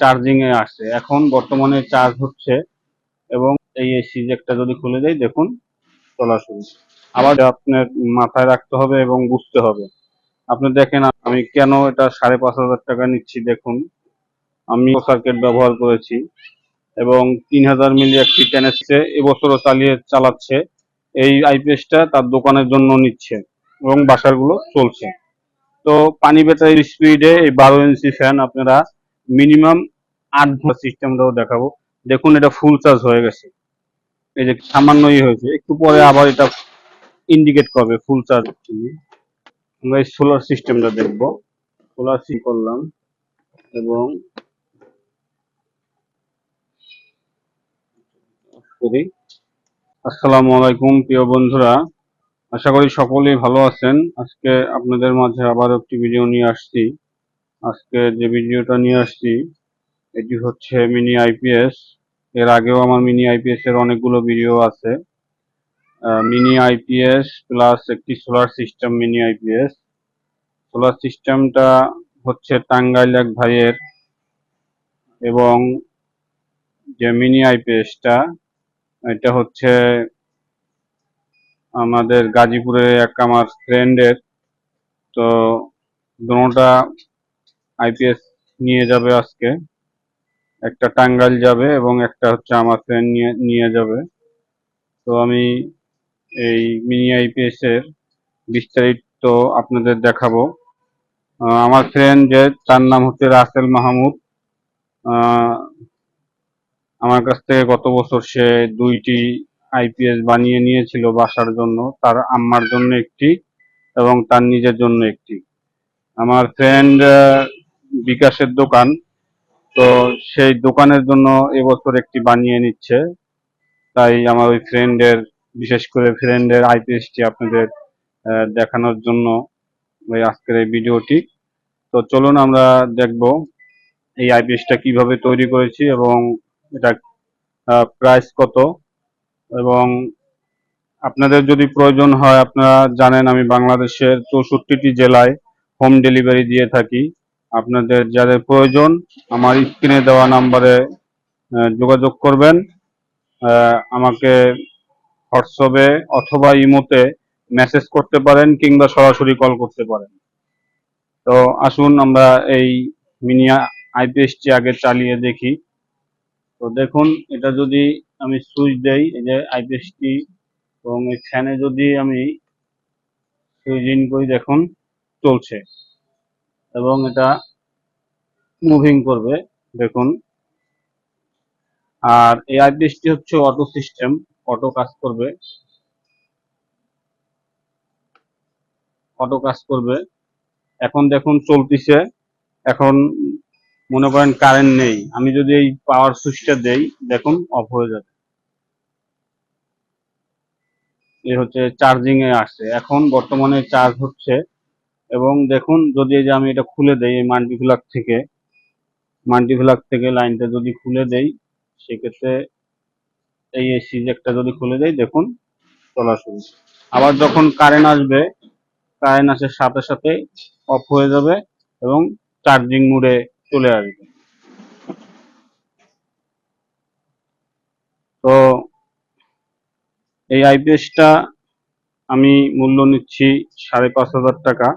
Charging এ আসছে এখন বর্তমানে চার্জ হচ্ছে এবং এই এসি একটা যদি খুলে দেয় দেখুন, চলা শুরু। আবার আপনার মাথায় রাখতে হবে এবং বুঝতে হবে। আপনি দেখেন, আমি কেন এটা সাড়ে পাঁচ হাজার টাকা নিচ্ছি, দেখুন। আমি সার্কিট ব্যবহার করেছি এবং তিন হাজার মিলি একটি টেনেসে এবছরও চালিয়ে চালাচ্ছে। এই আইপিএসটা তার দোকানের জন্য নিচ্ছে এবং বাসারগুলো চলছে। তো পানি ব্যাটারির স্পিডে এই বারো ইঞ্চি ফ্যান আপনারা মিনিমাম আট ঘণ্টা সিস্টেমটাও দেখাবো। দেখুন, এটা ফুল চার্জ হয়ে গেছে। এই যে সামান্যই হয়েছে। একটু পরে আবার এটা ইন্ডিকেট করবে ফুল চার্জ আমরা এই সোলার সিস্টেমটা দেখব। সোলার সি করলাম এবং করি। আসসালামু আলাইকুম, প্রিয় বন্ধুরা। আশা করি সকলেই ভালো আছেন। আজকে আপনাদের মাঝে আবার একটি ভিডিও নিয়ে আসছি। আজকে যে ভিডিওটা নিয়ে আসছি, এটি হচ্ছে মিনি আইপিএস এর আগেও আমার মিনি আইপিএস এর অনেকগুলো ভিডিও আছে। মিনি আইপিএস প্লাস একটি solar system mini IPS solar সিস্টেমটা হচ্ছে টাঙ্গাইল এক ভাইয়ের এবং যে মিনি আইপিএসটা এটা হচ্ছে আমাদের গাজীপুরে এক আমার ফ্রেন্ডের তো, দুটা আইপিএস নিয়ে যাবে আজকে। একটা টাঙ্গাইল যাবে এবং একটা হচ্ছে আমার ফ্রেন্ড নিয়ে নিয়ে যাবে। তো আমি এই মিনি আইপিএস এর বিস্তারিত আপনাদের দেখাবো। আমার ফ্রেন্ড যে, তার নাম হচ্ছে রাসেল মাহমুদ। আমার কাছ থেকে গত বছর সে দুইটি আইপিএস বানিয়ে নিয়েছিল বাসার জন্য। তার আম্মার জন্য একটি এবং তার নিজের জন্য একটি। আমার ফ্রেন্ড বিকাশের দোকান। তো সেই দোকানের জন্য এবছর একটি বানিয়ে নিচ্ছে। তাই আমার ওই ফ্রেন্ডের, বিশেষ করে ফ্রেন্ডের আইপিএসটি আপনাদের দেখানোর জন্য ওই আজকের এই ভিডিওটি। তো চলুন আমরা দেখব এই আইপিএসটা কীভাবে তৈরি করেছি এবং এটা প্রাইস কত। এবং আপনাদের যদি প্রয়োজন হয়, আপনারা জানেন আমি বাংলাদেশের চৌষট্টিটি জেলায় হোম ডেলিভারি দিয়ে থাকি। আপনাদের যাদের প্রয়োজন, আমার স্ক্রিনে দেওয়া নাম্বারে যোগাযোগ করবেন। আমাকে হোয়াটসঅ্যাপে অথবা ইমোতে মেসেজ করতে পারেন কিংবা সরাসরি কল করতে পারেন। তো আসুন, আমরা এই মিনিয়া আইপিএসটি আগে চালিয়ে দেখি। তো দেখুন, এটা যদি আমি সুইচ দেই, এই যে আইপিএসটি এবং এই ফ্যানে যদি আমি সুইচ ইন করি, দেখুন, চলছে। এবং এটা মুভিং করবে, দেখুন। আর এই আইপিএসটি হচ্ছে অটো সিস্টেম অটো কাজ করবে। অটো কাজ করবে। এখন দেখুন চলতিছে, এখন মনে করেন কারেন্ট নেই। আমি যদি এই পাওয়ার সুইচটা দেই, দেখুন অফ হয়ে যাবে। এ হচ্ছে চার্জিং এ আসছে। এখন বর্তমানে চার্জ হচ্ছে এবং দেখুন, যদি এই যে আমি এটা খুলে দেই এই মাল্টিপ্লাগ থেকে মাল্টিপ্লাগ থেকে লাইনটা যদি খুলে দেই, সেক্ষেত্রে এই এসি একটা যদি খুলে দেই, দেখুন, চলা শুরু আবার যখন কারেন্ট আসবে কারেন্ট আসার সাথে সাথে অফ হয়ে যাবে এবং চার্জিং মোডে চলে আসবে। তো এই আইপিএসটা আমি মূল্য নিচ্ছি সাড়ে পাঁচ হাজার টাকা।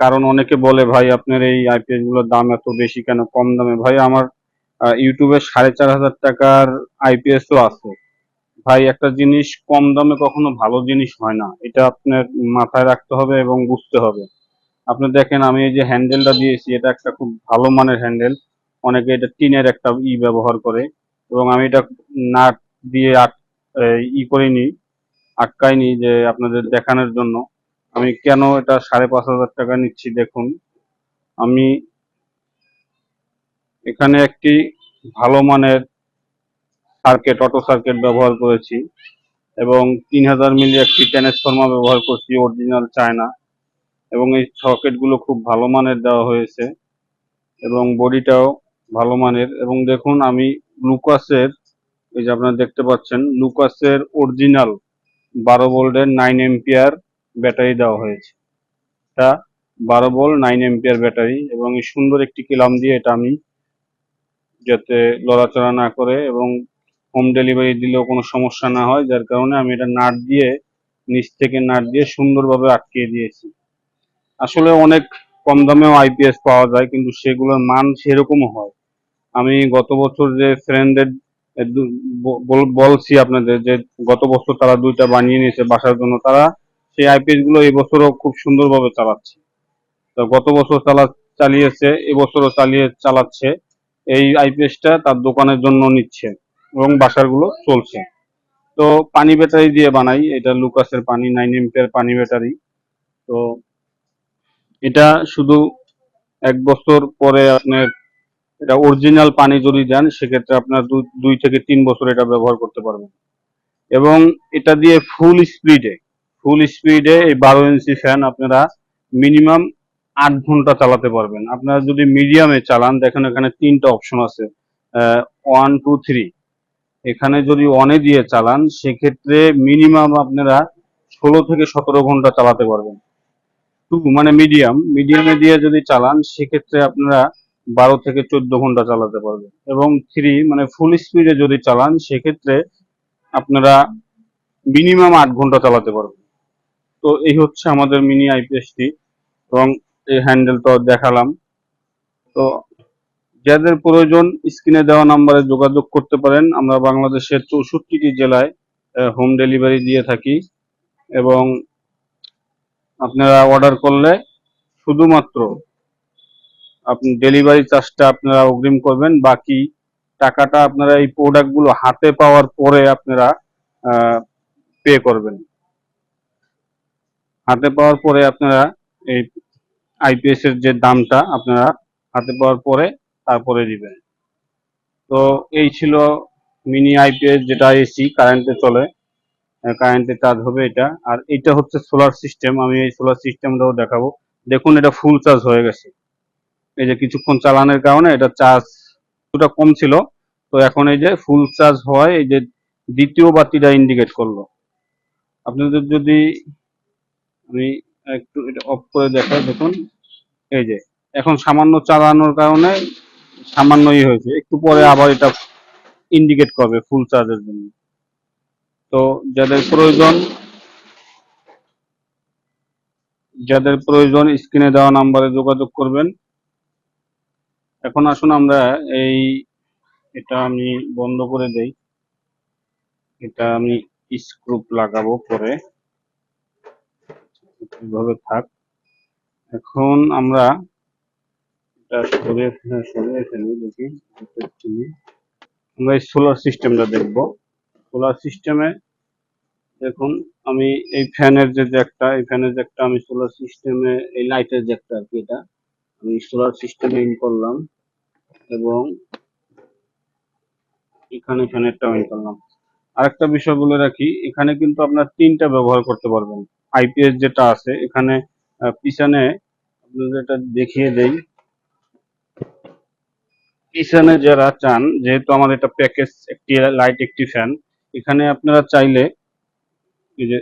কারণ অনেকে বলে, ভাই, আপনার এই আইপিএসগুলোর দাম এত বেশি কেন? কম দামে। ভাই, আমার ইউটিউবে সাড়ে চার হাজার টাকার আইপিএসও আছে। ভাই, একটা জিনিস কম দামে কখনো ভালো জিনিস হয় না। এটা আপনার মাথায় রাখতে হবে এবং বুঝতে হবে। আপনি দেখেন, আমি এই যে হ্যান্ডেলটা দিয়েছি, এটা একটা খুব ভালো মানের হ্যান্ডেল। অনেকে এটা টিনের একটা ই ব্যবহার করে এবং আমি এটা নাট দিয়ে আট ই করিনি, আটকাইনি যে আপনাদের দেখানোর জন্য। আমি কেন এটা সাড়ে পাঁচ হাজার টাকা নিচ্ছি দেখুন। আমি এখানে একটি ভালো মানের সার্কিট অটো সার্কিট ব্যবহার করেছি এবং তিন হাজার মিলি একটি ট্রান্সফর্মার ব্যবহার করছি অরিজিনাল চায়না। এবং এই সকেটগুলো খুব ভালো মানের দেওয়া হয়েছে এবং বডিটাও ভালো মানের। এবং দেখুন, আমি লুকাসের, এই যে আপনারা দেখতে পাচ্ছেন, লুকাসের অরিজিনাল বারো ভোল্টের নাইন এম্পিয়ার ব্যাটারি দেওয়া হয়েছে। এটা বারো বল নাইন এম্পিয়ার ব্যাটারি এবং এই সুন্দর একটি কিলাম দিয়ে এটা আমি যাতে লড়াচড়া না করে এবং হোম ডেলিভারি দিলেও কোনো সমস্যা না হয়, যার কারণে আমি এটা নাট দিয়ে, নিচ থেকে নাট দিয়ে সুন্দরভাবে আটকিয়ে দিয়েছি। আসলে অনেক কম দামেও আইপিএস পাওয়া যায়, কিন্তু সেগুলোর মান সেরকমও হয়। আমি গত বছর যে ফ্রেন্ডের বলছি আপনাদের যে গত বছর তারা দুইটা বানিয়ে নিয়েছে, বাসার জন্য তারা সেই আইপিএসগুলো এই বছরও খুব সুন্দরভাবে চালাচ্ছে। তো গত বছর চালা, চালিয়েছে এবছরও চালিয়ে, চালাচ্ছে। এই আইপিএসটা তার দোকানের জন্য নিচ্ছে এবং বাসারগুলো চলছে। তো পানি ব্যাটারি দিয়ে বানাই, এটা লুকাসের পানি, নাইন এমপিয়ার পানি ব্যাটারি। তো এটা শুধু এক বছর পরে আপনার এটা অরিজিনাল পানি যদি দেন, সেক্ষেত্রে আপনার দুই থেকে তিন বছর এটা ব্যবহার করতে পারবেন। এবং এটা দিয়ে ফুল স্পিডে ফুল স্পিডে এই বারো ইঞ্চি ফ্যান আপনারা মিনিমাম আট ঘণ্টা চালাতে পারবেন। আপনারা যদি মিডিয়ামে চালান, দেখেন এখানে তিনটা অপশন আছে। ওয়ান টু থ্রি এখানে যদি ওয়ানে দিয়ে চালান, সেক্ষেত্রে মিনিমাম আপনারা ষোলো থেকে সতেরো ঘণ্টা চালাতে পারবেন। টু মানে মিডিয়াম মিডিয়ামে দিয়ে যদি চালান, সেক্ষেত্রে আপনারা বারো থেকে চোদ্দ ঘণ্টা চালাতে পারবেন। এবং থ্রি মানে ফুল স্পিডে যদি চালান, সেক্ষেত্রে আপনারা মিনিমাম আট ঘণ্টা চালাতে পারবেন। তো এই হচ্ছে আমাদের মিনি আইপিএসটি এবং এই হ্যান্ডেল তো দেখালাম। তো যাদের প্রয়োজন স্ক্রিনে দেওয়া নাম্বারে যোগাযোগ করতে পারেন। আমরা বাংলাদেশের চৌষট্টিটি জেলায় হোম ডেলিভারি দিয়ে থাকি এবং আপনারা অর্ডার করলে শুধুমাত্র আপনি ডেলিভারি চার্জটা আপনারা অগ্রিম করবেন। বাকি টাকাটা আপনারা এই প্রোডাক্টগুলো হাতে পাওয়ার পরে আপনারা পে করবেন। হাতে পাওয়ার পরে আপনারা এই আইপিএস এর যে দামটা আপনারা হাতে পাওয়ার পরে তারপরে দিবেন। তো এই ছিল মিনি আইপিএস যেটা এসি কারেন্টে চলে। কারেন্টে চার্জ হবে এটা। আর এটা হচ্ছে সোলার সিস্টেম আমি এই সোলার সিস্টেমটাও দেখাবো। দেখুন এটা ফুল চার্জ হয়ে গেছে। এই যে কিছুক্ষণ চালানোর কারণে এটা চার্জ কিছুটা কম ছিল। তো এখন এই যে ফুল চার্জ হয় এই যে দ্বিতীয় বাতিটা ইন্ডিকেট করল। আপনাদের যদি আমি একটু এটা অফ করে দেখাই, দেখুন। এই যে, এখন সামান্য চালানোর কারণে সামান্যই হয়েছে। একটু পরে আবার এটা ইন্ডিকেট করবে ফুল চার্জের জন্য। তো যাদের প্রয়োজন যাদের প্রয়োজন স্ক্রিনে দেওয়া নাম্বারে যোগাযোগ করবেন। এখন আসুন আমরা এই, এটা আমি বন্ধ করে দেই। এটা আমি স্ক্রুপ লাগাবো পরে এইভাবে থাক। এখন আমরা এটা সরিয়ে সরিয়ে ফেলি, দেখি আমরা এই সোলার সিস্টেমটা দেখব। সোলার সিস্টেমে দেখুন, আমি এই ফ্যানের যে জ্যাকটা এই ফ্যানের জ্যাকটা আমি সোলার সিস্টেমে এই লাইটের জ্যাকটা আর কি এটা। আমি সোলার সিস্টেমে ইন করলাম এবং এখানে ফ্যানেরটা ইন করলাম। আরেকটা বিষয় বলে রাখি, এখানে কিন্তু আপনার তিনটা ব্যবহার করতে পারবেন। আইপিএস যেটা আছে, এখানে পিছনে আপনাদের এটা দেখিয়ে দেই। পিছনে যারা চান, যেহেতু আমার এটা প্যাকেজ একটি লাইট একটি ফ্যান এখানে আপনারা চাইলে যে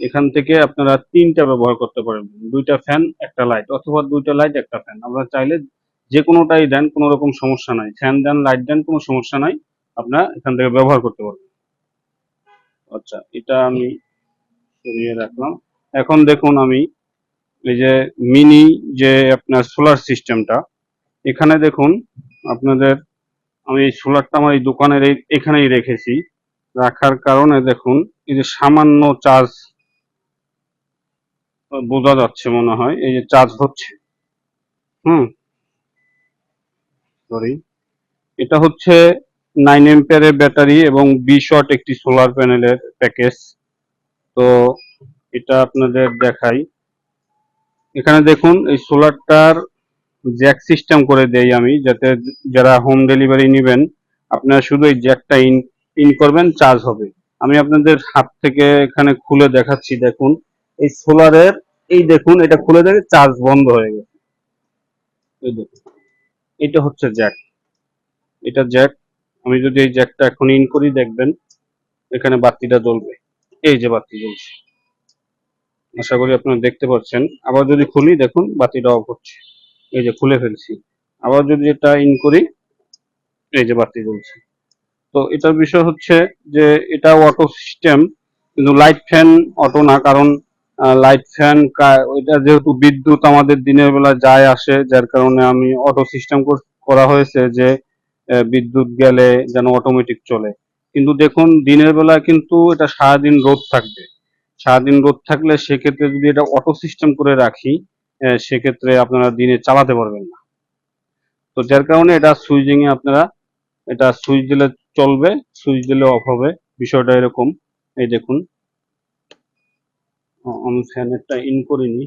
এখান থেকে আপনারা তিনটা ব্যবহার করতে পারেন। দুইটা ফ্যান একটা লাইট অথবা দুইটা লাইট একটা ফ্যান আপনারা চাইলে যে কোনোটাই দেন, কোনো রকম সমস্যা নাই। ফ্যান দেন লাইট দেন, কোনো সমস্যা নাই। আপনারা এখান থেকে ব্যবহার করতে পারবেন। আচ্ছা এটা আমি সরিয়ে রাখলাম। এখন দেখুন আমি এই যে মিনি যে আপনার সোলার সিস্টেমটা এখানে দেখুন আপনাদের আমি এই সোলারটা আমার এই দোকানের এই, এখানেই রেখেছি। রাখার কারণে দেখুন এই যে সামান্য চার্জ বোঝা যাচ্ছে মনে হয়, এই যে চার্জ হচ্ছে। হুম। সরি এটা হচ্ছে নাইন এম্পিয়ারের ব্যাটারি এবং বি শর্ট একটি সোলার প্যানেলের প্যাকেজ তো এটা আপনাদের দেখাই। এখানে দেখুন, এই সোলারটার জ্যাক সিস্টেম করে দেই আমি, যাতে যারা হোম ডেলিভারি নেবেন, আপনারা শুধু এই জ্যাকটা ইন ইন করবেন, চার্জ হবে। আমি আপনাদের হাত থেকে এখানে খুলে দেখাচ্ছি, দেখুন। এই সোলারের, এই দেখুন, এটা খুলে দেখে চার্জ বন্ধ হয়ে গেছে। এটা হচ্ছে জ্যাক। এটা জ্যাক, আমি যদি এই জ্যাকটা এখন ইন করি, দেখবেন, এখানে বাতিটা জ্বলবে। এই যে বাতি জ্বলছে। আশা করি আপনারা দেখতে পাচ্ছেন। আবার যদি খুলি, দেখুন বাতিটা অফ হচ্ছে এই যে খুলে ফেলছি। আবার যদি এটা ইন করি, এই যে বাতি জ্বলছে। তো এটার বিষয় হচ্ছে যে, এটা অটো সিস্টেম কিন্তু লাইট ফ্যান অটো না, কারণ লাইট ফ্যান এটা যেহেতু বিদ্যুৎ আমাদের দিনের বেলা যায় আসে, যার কারণে আমি অটো সিস্টেম করা হয়েছে যে বিদ্যুৎ গেলে যেন অটোমেটিক চলে। কিন্তু দেখুন, দিনের বেলা কিন্তু এটা সারাদিন রোদ থাকবে। সারাদিন রোদ থাকলে সেক্ষেত্রে যদি এটা অটো সিস্টেম করে রাখি সেক্ষেত্রে আপনারা দিনে চালাতে পারবেন না। তো যার কারণে এটা সুইচিং এ আপনারা, এটা সুইচ দিলে চলবে সুইচ দিলে অফ হবে। বিষয়টা এরকম। এই দেখুন। আমি ফ্যানেরটা ইন করিনি।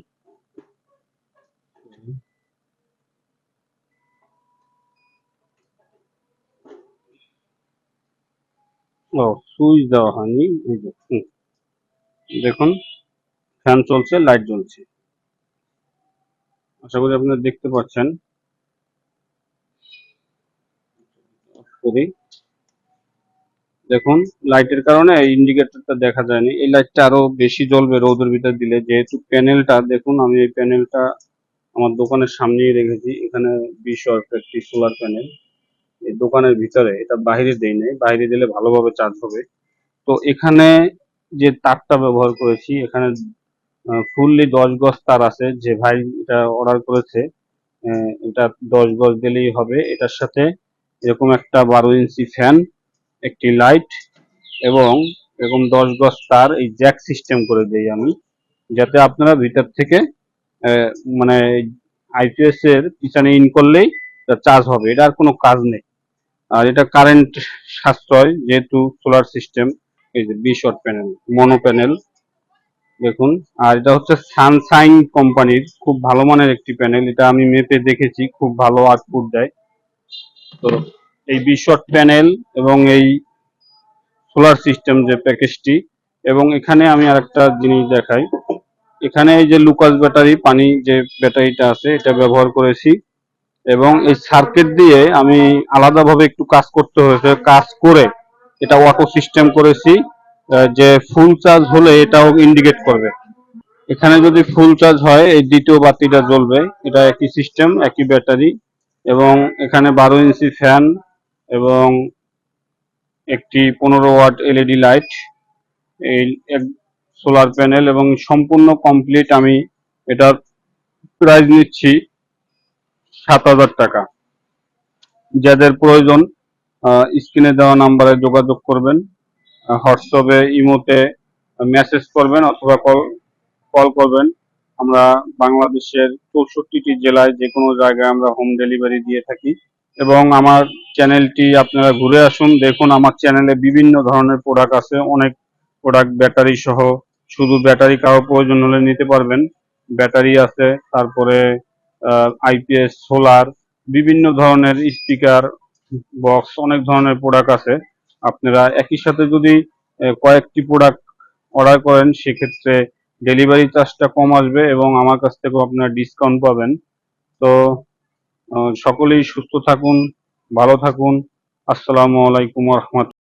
ও সুইচ দেওয়া হয়নি। এই হুম। দেখুন, ফ্যান চলছে, লাইট জ্বলছে। আশা করি আপনারা দেখতে পাচ্ছেন। করি দেখুন, লাইটের কারণে ইন্ডিকেটরটা দেখা যায়নি। এই লাইটটা আরও বেশি জ্বলবে রোদের ভিতর দিলে। যেহেতু প্যানেলটা দেখুন, আমি এই প্যানেলটা আমার দোকানের সামনেই রেখেছি। এখানে বিশ একটি সোলার প্যানেল এই দোকানের ভিতরে, এটা বাইরে দেই নাই। বাইরে দিলে ভালোভাবে চার্জ হবে। তো এখানে যে তারটা ব্যবহার করেছি, এখানে ফুললি দশ গজ তার আছে, যে ভাই এটা অর্ডার করেছে এটা দশ গজ দিলেই হবে। এটার সাথে এরকম একটা বারো ইঞ্চি ফ্যান একটি লাইট এবং এরকম দশ গজ তার এই জ্যাক সিস্টেম করে দিই আমি, যাতে আপনারা ভিতর থেকে মানে আইপিএস এর পিছনে ইন করলেই চার্জ হবে। এটা আর কোনো কাজ নেই। আর এটা কারেন্ট সাশ্রয়, যেহেতু সোলার সিস্টেম এই যে বিশ ওয়াট প্যানেল মনো প্যানেল দেখুন। আর এটা হচ্ছে সানসাইন কোম্পানির খুব ভালো মানের একটি প্যানেল এটা আমি মেপে দেখেছি, খুব ভালো আউটপুট দেয়। তো এই বিশ ওয়াট প্যানেল এবং এই সোলার সিস্টেম যে প্যাকেজটি এবং এখানে আমি আরেকটা জিনিস দেখাই। এখানে এই যে লুকাস ব্যাটারি পানি যে ব্যাটারিটা আছে, এটা ব্যবহার করেছি। এবং এই সার্কিট দিয়ে আমি আলাদাভাবে একটু কাজ করতে হয়েছে। কাজ করে এটা অটো সিস্টেম করেছি যে ফুল চার্জ হলে এটাও ইন্ডিকেট করবে। এখানে যদি ফুল চার্জ হয়, এই দ্বিতীয় বাতিটা জ্বলবে। এটা একই সিস্টেম একই ব্যাটারি এবং এখানে বারো ইঞ্চি ফ্যান এবং একটি পনেরো ওয়াট এলইডি লাইট এই সোলার প্যানেল এবং সম্পূর্ণ কমপ্লিট আমি এটার প্রাইস নিচ্ছি সাত হাজার টাকা। যাদের প্রয়োজন স্ক্রিনে দেওয়া নাম্বারে যোগাযোগ করবেন হোয়াটসঅ্যাপে, ইমোতে মেসেজ করবেন অথবা কল কল করবেন। আমরা বাংলাদেশের চৌষট্টিটি জেলায় যে কোনো জায়গায় আমরা হোম ডেলিভারি দিয়ে থাকি। এবং আমার চ্যানেলটি আপনারা ঘুরে আসুন, দেখুন আমার চ্যানেলে বিভিন্ন ধরনের প্রোডাক্ট আছে। অনেক প্রোডাক্ট ব্যাটারি সহ শুধু ব্যাটারি কারও প্রয়োজন হলে নিতে পারবেন। ব্যাটারি আছে, তারপরে আইপিএস সোলার বিভিন্ন ধরনের স্পিকার বক্স অনেক ধরনের প্রোডাক্ট আছে। আপনারা একই সাথে যদি কয়েকটি প্রোডাক্ট অর্ডার করেন, সেক্ষেত্রে ডেলিভারি চার্জটা কম আসবে এবং আমার কাছ থেকেও আপনারা ডিসকাউন্ট পাবেন। তো সকলেই সুস্থ থাকুন, ভালো থাকুন। আসসালামু আলাইকুম রহমতুল্লাহ